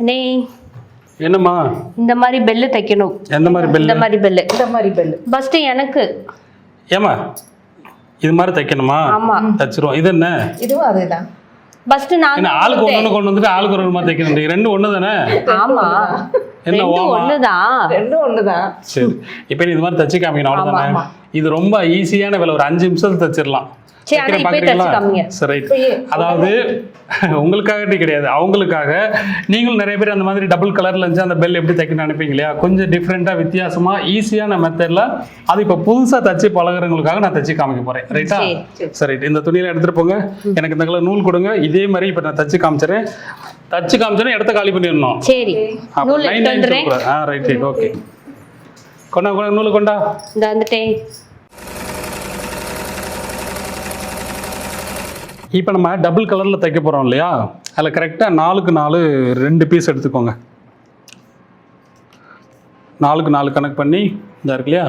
அண்ணே என்னம்மா? இந்த மாதிரி பெல்லு தைக்கணும். எந்த மாதிரி இந்த பெல்லு மாதிரி பெல்லு இந்த மாதிரி பெல்லு ஃபர்ஸ்ட் எனக்கு. ஏம்மா இது மாதிரி தைக்கணுமா? ஆமா. தச்சிருவோம். இது என்ன? இதுவும் அதேதான். ஃபர்ஸ்ட் நான் என்ன ஆளுக்கு ஒன்று கொண்டு வந்துட்டு ஆளுக்கு ஒரு மாதிரி தைக்கணும். ரெண்டு ஒன்று தானே ஆமா. என்ன ரெண்டு ஒண்ணுதான் ரெண்டும் ஒண்ணுதான் சரி. இப்போ இது மாதிரி தச்சு காமிக்கணும். அவ்வளோதானே இது ரொம்ப ஈஸியான வேலை. ஒரு அஞ்சு நிமிஷத்துல தச்சிடலாம். அதாவது உங்களுக்காகட்டி கிடையாது அவங்களுக்காக. நீங்களும் நிறைய பேர் அந்த மாதிரி டபுள் கலர்ல இருந்துச்சு அந்த பெல் எப்படி தைக்கணும்னு நினைப்பீங்க இல்லையா? கொஞ்சம் டிஃப்ரெண்ட்டாக வித்தியாசமா ஈஸியான மெத்தடில் அது இப்போ புதுசாக தச்சு பழகுறவங்களுக்காக நான் தச்சு காமிக்க போறேன். ரைட்டா சரி, இந்த துணியில எடுத்துட்டு போங்க. எனக்கு இந்த கலர் நூல் கொடுங்க. இதே மாதிரி இப்போ நான் தச்சு காமிச்சிடுறேன் தச்சு காமிச்சேன்னா இடத்த காலி பண்ணிடணும். சரி. நூல் ரைட் ஓகே கொண்டா கொண்டா நூல் கொண்டா. இந்த வந்துட்டேன். இப்போ நம்ம டபுள் கலரில் தைக்க போகிறோம் இல்லையா? அதில் கரெக்டாக நாலுக்கு நாலு ரெண்டு பீஸ் எடுத்துக்கோங்க. நாலுக்கு நாலு கணக்கு பண்ணி இதாக இருக்கு இல்லையா?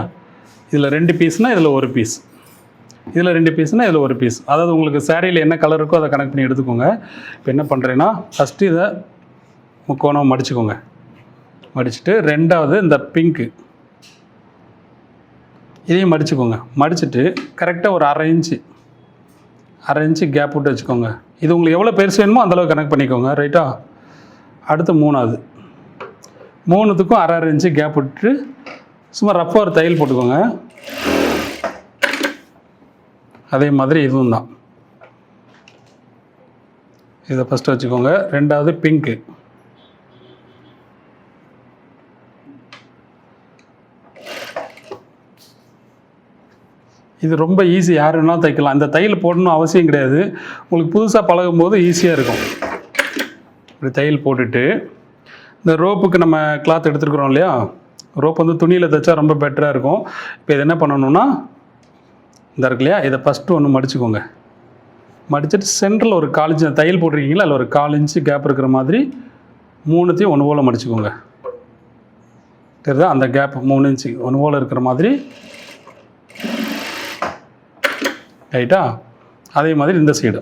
இதில் ரெண்டு பீஸ்னால் இதில் ஒரு பீஸ் இதில் ரெண்டு பீஸ்னால் இதில் ஒரு பீஸ் அதாவது உங்களுக்கு சேரீயில் என்ன கலர் இருக்கோ அதை கணக்கு பண்ணி எடுத்துக்கோங்க. இப்போ என்ன பண்ணுறேன்னா ஃபஸ்ட்டு இதை முக்கோணம் மடிச்சுக்கோங்க. மடிச்சுட்டு ரெண்டாவது இந்த பிங்க்கு இதையும் மடிச்சுக்கோங்க. மடிச்சுட்டு கரெக்டாக ஒரு அரை இன்ச்சு அரை இன்ச்சு கேப் விட்டு வச்சுக்கோங்க. இது உங்களுக்கு எவ்வளோ பெருசு வேணுமோ அந்த அளவுக்கு கனெக்ட் பண்ணிக்கோங்க. ரைட்டா அடுத்து மூணாவது. மூணுத்துக்கும் அரை அரை இன்ச்சு கேப் விட்டு சும்மா ரஃப்பாக ஒரு தையல் போட்டுக்கோங்க. அதே மாதிரி இதுவும் தான். இதை ஃபஸ்ட்டு வச்சுக்கோங்க. ரெண்டாவது பிங்க்கு இது ரொம்ப ஈஸி யார் வேணாலும் தைக்கலாம். இந்த தையல் போடணும் அவசியம் கிடையாது. உங்களுக்கு புதுசாக பழகும் போது ஈஸியாக இருக்கும். இப்படி தையல் போட்டுட்டு இந்த ரோப்புக்கு நம்ம கிளாத் எடுத்துருக்குறோம் இல்லையா? ரோப் வந்து துணியில் தைச்சா ரொம்ப பெட்டராக இருக்கும். இப்போ இது என்ன பண்ணணும்னா இந்த இருக்கு இல்லையா? இதை ஃபஸ்ட்டு ஒன்று மடிச்சுக்கோங்க. மடிச்சிட்டு சென்ட்ரல் ஒரு கால் இன்ச்சு தையல் போட்டிருக்கீங்களா? அதில் ஒரு கால் இன்ச்சு கேப் இருக்கிற மாதிரி மூணுத்தையும் ஒன்று போல் மடிச்சுக்கோங்க. தெரியுதா? அந்த கேப் மூணு இன்ச்சு ஒன்று போல் இருக்கிற மாதிரி ரைட்டா அதே மாதிரி இந்த சைடு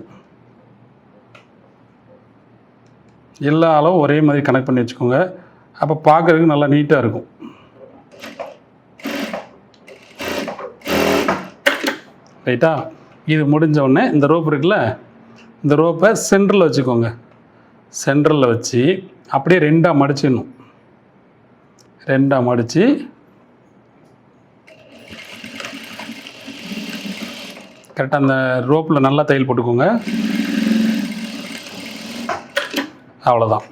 எல்லா அளவும் ஒரே மாதிரி கனெக்ட் பண்ணி வச்சுக்கோங்க. அப்போ பார்க்குறதுக்கு நல்லா நீட்டாக இருக்கும். ரைட்டா இது முடிஞ்ச உடனே இந்த ரோப் இருக்குல்ல? இந்த ரோப்பை சென்டரில் வச்சுக்கோங்க. சென்டரில் வச்சு அப்படியே ரெண்டாக மடிச்சிடணும். ரெண்டாக மடித்து கரெக்டாக அந்த ரோப்பில் நல்லா தையல் போட்டுக்கோங்க. அவ்வளோதான்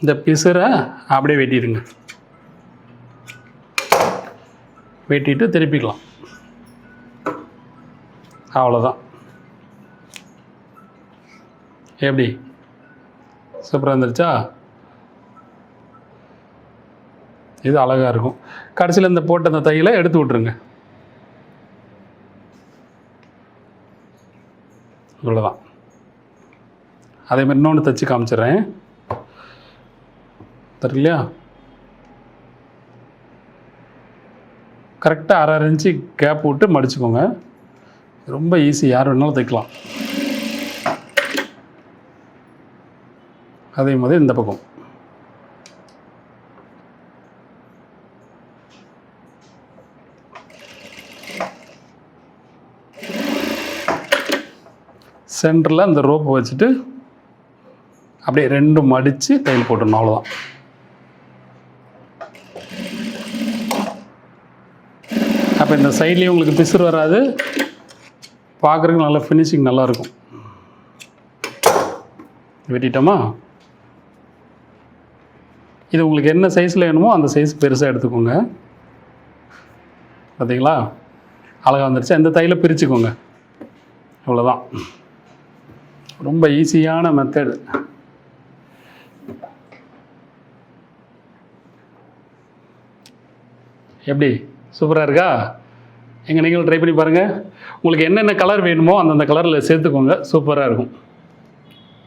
இந்த பிசுரை அப்படியே வெட்டிடுங்க. வெட்டிட்டு திருப்பிக்கலாம். அவ்வளோதான் எப்படி? சூப்பராக இருந்துருச்சா? இது அழகாக இருக்கும். கடைசியில் இந்த போட்ட அந்த தையலை எடுத்து விட்ருங்க இவ்வளோதான் அதே மாதிரி இன்னொன்று தைச்சி காமிச்சிடுறேன். தருக்கு இல்லையா கரெக்டாக அரை அரை இன்ச்சு கேப் விட்டு மடிச்சுக்கோங்க. ரொம்ப ஈஸி யார் வேணாலும் தைக்கலாம். அதே மாதிரி இந்த பக்கம். சென்டரில் அந்த ரோப்பு வச்சுட்டு அப்படியே ரெண்டும் மடித்து தையல் போட்டுடணும் அவ்வளோதான் அப்போ இந்த சைட்லேயும் உங்களுக்கு பிசுறு வராது. பார்க்குறதுக்கு நல்ல ஃபினிஷிங் நல்லாயிருக்கும். வெட்டிட்டோமா? இது உங்களுக்கு என்ன சைஸில் வேணுமோ அந்த சைஸ் பெருசாக எடுத்துக்கோங்க. பார்த்தீங்களா அழகாக வந்துருச்சு. அந்த தையலை பிரிச்சுக்கோங்க. அவ்வளோதான் ரொம்ப ஈஸியான மெத்தடு எப்படி? சூப்பராக இருக்கா? எங்கள் நீங்களும் ட்ரை பண்ணி பாருங்கள் உங்களுக்கு என்னென்ன கலர் வேணுமோ அந்தந்த கலரில் சேர்த்துக்கோங்க. சூப்பராக இருக்கும்.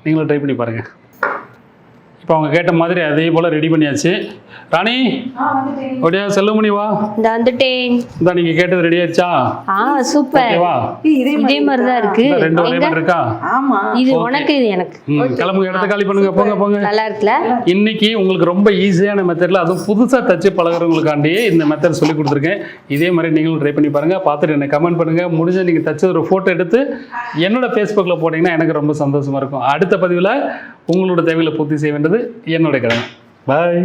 நீங்களும் ட்ரை பண்ணி பாருங்கள் இப்போ அவங்க கேட்ட மாதிரி அதே போல் ரெடி பண்ணியாச்சு. ராணி அப்படியா செல்லுமணி வா. இந்த வந்துட்டேன். இந்த நீங்கள் கேட்டது ரெடி ஆயிடுச்சா? ஆ சூப்பர் இதே மாதிரி தான் இருக்கு. ரெண்டு ஒரே? மாதிரி இருக்கா? ஆமா. இது உனக்கு இது எனக்கு. கிளம்புங்க இடத்த காலி பண்ணுங்க போங்க போங்க. நல்லா இருக்குல்ல? இன்னைக்கு உங்களுக்கு ரொம்ப ஈஸியான மெத்தடில் அதுவும் புதுசாக தச்சு பழகுறவங்களுக்காண்டியே இந்த மெத்தட் சொல்லி கொடுத்துருக்கேன். இதே மாதிரி நீங்களும் ட்ரை பண்ணி பாருங்கள் பார்த்துட்டு எனக்கு கமெண்ட் பண்ணுங்கள் முடிஞ்ச நீங்கள் தச்ச ஒரு ஃபோட்டோ எடுத்து என்னோட ஃபேஸ்புக்கில் போட்டிங்கன்னா எனக்கு ரொம்ப சந்தோஷமாக இருக்கும். அடுத்த பதிவில் உங்களோட தேவைகளை பூர்த்தி செய்ய வேண்டியது என்னோட கடமை பாய்